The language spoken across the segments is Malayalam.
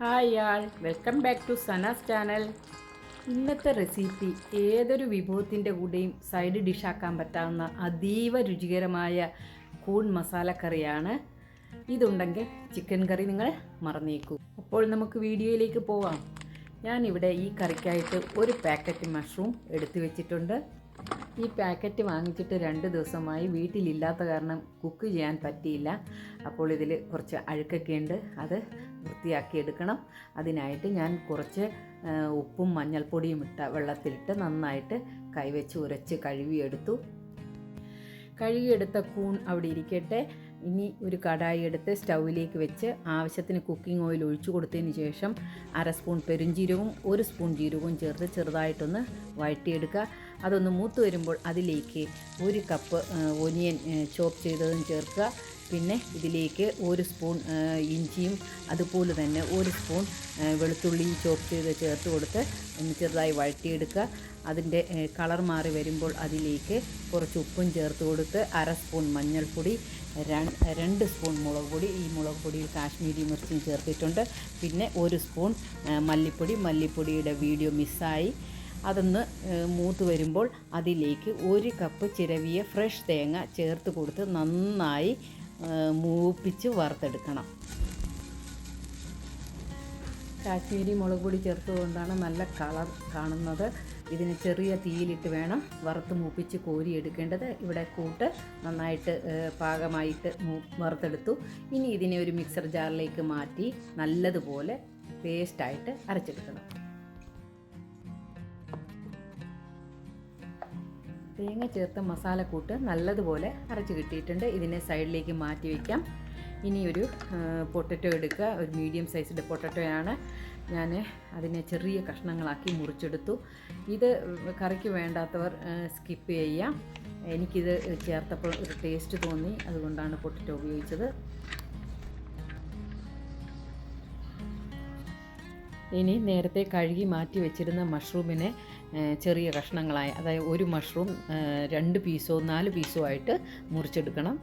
Hi all. Welcome back to Sana's channel. ഇന്നത്തെ റെസിപ്പി ഏതൊരു വിഭവത്തിന്റെ കൂടെയും സൈഡ് ഡിഷാക്കാൻ പറ്റാവുന്ന അതീവ രുചികരമായ കൂൺ മസാല കറിയാണ്. ഇതുണ്ടെങ്കിൽ ചിക്കൻ കറി നിങ്ങൾ മറന്നേക്കൂ. അപ്പോൾ നമുക്ക് വീഡിയോയിലേക്ക് പോവാം. ഞാനിവിടെ ഈ കറിക്കായിട്ട് ഒരു പാക്കറ്റ് മഷ്റൂം എടുത്തു വെച്ചിട്ടുണ്ട്. ഈ പാക്കറ്റ് വാങ്ങിച്ചിട്ട് രണ്ട് ദിവസമായി വീട്ടിലില്ലാത്ത കാരണം കുക്ക് ചെയ്യാൻ പറ്റിയില്ല. അപ്പോൾ ഇതിൽ കുറച്ച് അഴുക്കൊക്കെ ഉണ്ട്. അത് വൃത്തിയാക്കി എടുക്കണം അതിനായിട്ട് ഞാൻ കുറച്ച് ഉപ്പും മഞ്ഞൾപ്പൊടിയും ഇട്ട വെള്ളത്തിലിട്ട് നന്നായിട്ട് കൈവച്ച് ഉരച്ച് കഴുകിയെടുത്തു. കഴുകിയെടുത്ത കൂൺ അവിടെ ഇരിക്കട്ടെ. ഇനി ഒരു കടായി എടുത്ത് സ്റ്റൗവിലേക്ക് വെച്ച് ആവശ്യത്തിന് കുക്കിംഗ് ഓയിൽ ഒഴിച്ചു കൊടുത്തതിന് ശേഷം അര സ്പൂൺ പെരുംജീരകവും ഒരു സ്പൂൺ ജീരകവും ചേർത്ത് ചെറുതായിട്ടൊന്ന് വഴറ്റിയെടുക്കുക. അതൊന്ന് മൂത്ത് വരുമ്പോൾ അതിലേക്ക് ഒരു കപ്പ് ഒനിയൻ ചോപ്പ് ചെയ്തതും ചേർക്കുക. പിന്നെ ഇതിലേക്ക് ഒരു സ്പൂൺ ഇഞ്ചിയും അതുപോലെ തന്നെ ഒരു സ്പൂൺ വെളുത്തുള്ളിയും ചോപ്പ് ചെയ്ത് ചേർത്ത് കൊടുത്ത് ഒന്ന് ചെറുതായി വഴറ്റിയെടുക്കുക. അതിന്റെ കളർ മാറി വരുമ്പോൾ അതിലേക്ക് കുറച്ച് ഉപ്പും ചേർത്ത് കൊടുത്ത് അര സ്പൂൺ മഞ്ഞൾപ്പൊടി രണ്ട് സ്പൂൺ മുളക് പൊടി ഈ മുളക് പൊടിയിൽ കാശ്മീരി മിർച്ചും ചേർത്തിട്ടുണ്ട്. പിന്നെ ഒരു സ്പൂൺ മല്ലിപ്പൊടി. മല്ലിപ്പൊടിയുടെ വീഡിയോ മിസ്സായി. അതൊന്ന് മൂത്ത് വരുമ്പോൾ അതിലേക്ക് ഒരു കപ്പ് ചിരവിയ ഫ്രഷ് തേങ്ങ ചേർത്ത് കൊടുത്ത് നന്നായി മൂപ്പിച്ച് വറുത്തെടുക്കണം. കാശ്മീരി മുളക് പൊടി ചേർത്തുകൊണ്ടാണ് നല്ല കളർ കാണുന്നത്. ഇതിന് ചെറിയ തീയിലിട്ട് വേണം വറുത്ത് മൂപ്പിച്ച് കോരി എടുക്കേണ്ടത്. ഇവിടെ കൂട്ട് നന്നായിട്ട് പാകമായിട്ട് വറുത്തെടുത്തു. ഇനി ഇതിനെ ഒരു മിക്സർ ജാറിലേക്ക് മാറ്റി നല്ലതുപോലെ പേസ്റ്റായിട്ട് അരച്ചെടുക്കണം. തേങ്ങ ചേർത്ത മസാലക്കൂട്ട് നല്ലതുപോലെ അരച്ച് കിട്ടിയിട്ടുണ്ട്. ഇതിനെ സൈഡിലേക്ക് മാറ്റി വയ്ക്കാം ഇനി ഒരു പൊട്ടറ്റോ എടുക്കുക. ഒരു മീഡിയം സൈസിന്റെ പൊട്ടറ്റോയാണ് ഞാൻ അതിനെ ചെറിയ കഷ്ണങ്ങളാക്കി മുറിച്ചെടുത്തു. ഇത് കറിക്ക് വേണ്ടാത്തവർ സ്കിപ്പ് ചെയ്യാം. എനിക്കിത് ചേർത്തപ്പോൾ ഒരു ടേസ്റ്റ് തോന്നി. അതുകൊണ്ടാണ് പൊട്ടറ്റോ ഉപയോഗിച്ചത്. ഇനി നേരത്തെ കഴുകി മാറ്റി വെച്ചിരുന്ന മഷ്റൂമിനെ ചെറിയ കഷ്ണങ്ങളായി അതായത് ഒരു മഷ്റൂം രണ്ട് പീസോ നാല് പീസോ ആയിട്ട് മുറിച്ചെടുക്കണം.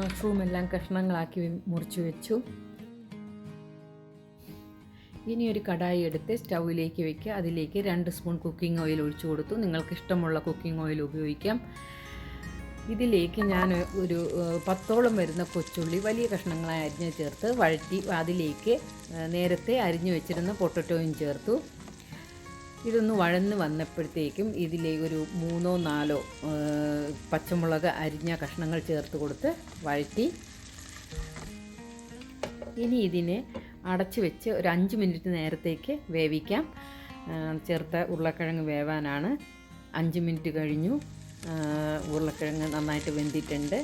മഷ്റൂം എല്ലാം കഷ്ണങ്ങളാക്കി മുറിച്ച് വെച്ചു. ഇനി ഒരു കടായി എടുത്ത് സ്റ്റൗവിലേക്ക് വെക്കുക. അതിലേക്ക് രണ്ട് സ്പൂൺ കുക്കിംഗ് ഓയിൽ ഒഴിച്ചു കൊടുത്തു. നിങ്ങൾക്ക് ഇഷ്ടമുള്ള കുക്കിംഗ് ഓയിൽ ഉപയോഗിക്കാം. ഇതിലേക്ക് ഞാൻ ഒരു പത്തോളം വരുന്ന കൊച്ചുള്ളി വലിയ കഷ്ണങ്ങളായി അരിഞ്ഞ് ചേർത്ത് വഴറ്റി അതിലേക്ക് നേരത്തെ അരിഞ്ഞു വെച്ചിരുന്ന പൊട്ടറ്റോയും ചേർത്തു. ഇതൊന്ന് വഴന്ന് വന്നപ്പോഴത്തേക്കും ഇതിലേക്ക് ഒരു മൂന്നോ നാലോ പച്ചമുളക് അരിഞ്ഞ കഷ്ണങ്ങൾ ചേർത്ത് കൊടുത്ത് വഴറ്റി ഇനി ഇതിനെ അടച്ചു വെച്ച് ഒരു അഞ്ച് മിനിറ്റ് നേരത്തേക്ക് വേവിക്കാം. ചേർത്ത ഉരുളക്കിഴങ്ങ് വേവാനാണ്. അഞ്ച് മിനിറ്റ് കഴിഞ്ഞു. ഉരുളക്കിഴങ്ങ് നന്നായിട്ട് വെന്തിട്ടുണ്ട്.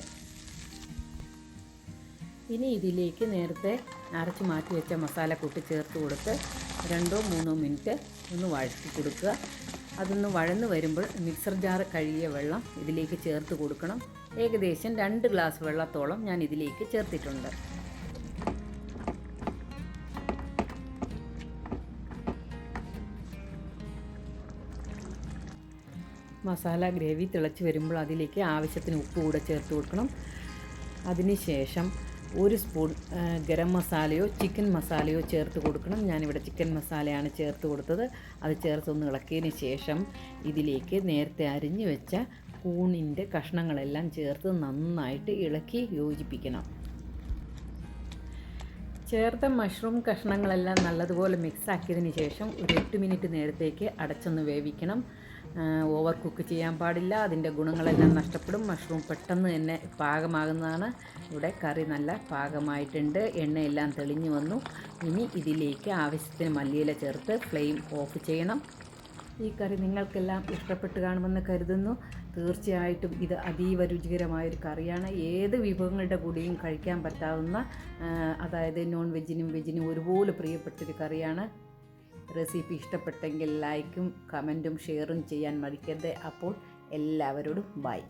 ഇനി ഇതിലേക്ക് നേരത്തെ അരച്ച് മാറ്റി വെച്ച മസാല കൂട്ടി ചേർത്ത് കൊടുത്ത് രണ്ടോ മൂന്നോ മിനിറ്റ് ഒന്ന് വഴറ്റി കൊടുക്കുക. അതൊന്ന് വഴന്ന് വരുമ്പോൾ മിക്സർ ജാർ കഴുകിയ വെള്ളം ഇതിലേക്ക് ചേർത്ത് കൊടുക്കണം. ഏകദേശം രണ്ട് ഗ്ലാസ് വെള്ളത്തോളം ഞാൻ ഇതിലേക്ക് ചേർത്തിട്ടുണ്ട്. മസാല ഗ്രേവി തിളച്ച് വരുമ്പോൾ അതിലേക്ക് ആവശ്യത്തിന് ഉപ്പ് കൂടെ ചേർത്ത് കൊടുക്കണം. അതിനുശേഷം ഒരു സ്പൂൺ ഗരം മസാലയോ ചിക്കൻ മസാലയോ ചേർത്ത് കൊടുക്കണം. ഞാനിവിടെ ചിക്കൻ മസാലയാണ് ചേർത്ത് കൊടുത്തത്. അത് ചേർത്തൊന്ന് ഇളക്കിയതിന് ശേഷം ഇതിലേക്ക് നേരത്തെ അരിഞ്ഞു വെച്ച കൂണിന്റെ കഷ്ണങ്ങളെല്ലാം ചേർത്ത് നന്നായിട്ട് ഇളക്കി യോജിപ്പിക്കണം. ചേർത്ത മഷ്റൂം കഷ്ണങ്ങളെല്ലാം നല്ലതുപോലെ മിക്സ് ആക്കിയതിന് ശേഷം ഒരു എട്ട് മിനിറ്റ് നേരത്തേക്ക് അടച്ചൊന്ന് വേവിക്കണം. ഓവർ കുക്ക് ചെയ്യാൻ പാടില്ല. അതിന്റെ ഗുണങ്ങളെല്ലാം നഷ്ടപ്പെടും. മഷ്റൂം പെട്ടെന്ന് തന്നെ പാകമാകുന്നതാണ്. ഇവിടെ കറി നല്ല പാകമായിട്ടുണ്ട്. എണ്ണയെല്ലാം തെളിഞ്ഞു വന്നു. ഇനി ഇതിലേക്ക് ആവശ്യത്തിന് മല്ലിയില ചേർത്ത് ഫ്ലെയിം ഓഫ് ചെയ്യണം. ഈ കറി നിങ്ങൾക്കെല്ലാം ഇഷ്ടപ്പെട്ട് കാണുമെന്ന് കരുതുന്നു. തീർച്ചയായിട്ടും ഇത് അതീവ രുചികരമായൊരു കറിയാണ്. ഏത് വിഭവങ്ങളുടെ കൂടെയും കഴിക്കാൻ പറ്റാവുന്ന അതായത് നോൺ വെജിനും വെജിനും ഒരുപോലെ പ്രിയപ്പെട്ടൊരു കറിയാണ്. റെസിപ്പി ഇഷ്ടപ്പെട്ടെങ്കിൽ ലൈക്കും കമന്റും ഷെയറും ചെയ്യാൻ മടിക്കരുത്. അപ്പോൾ എല്ലാവരോടും ബൈ.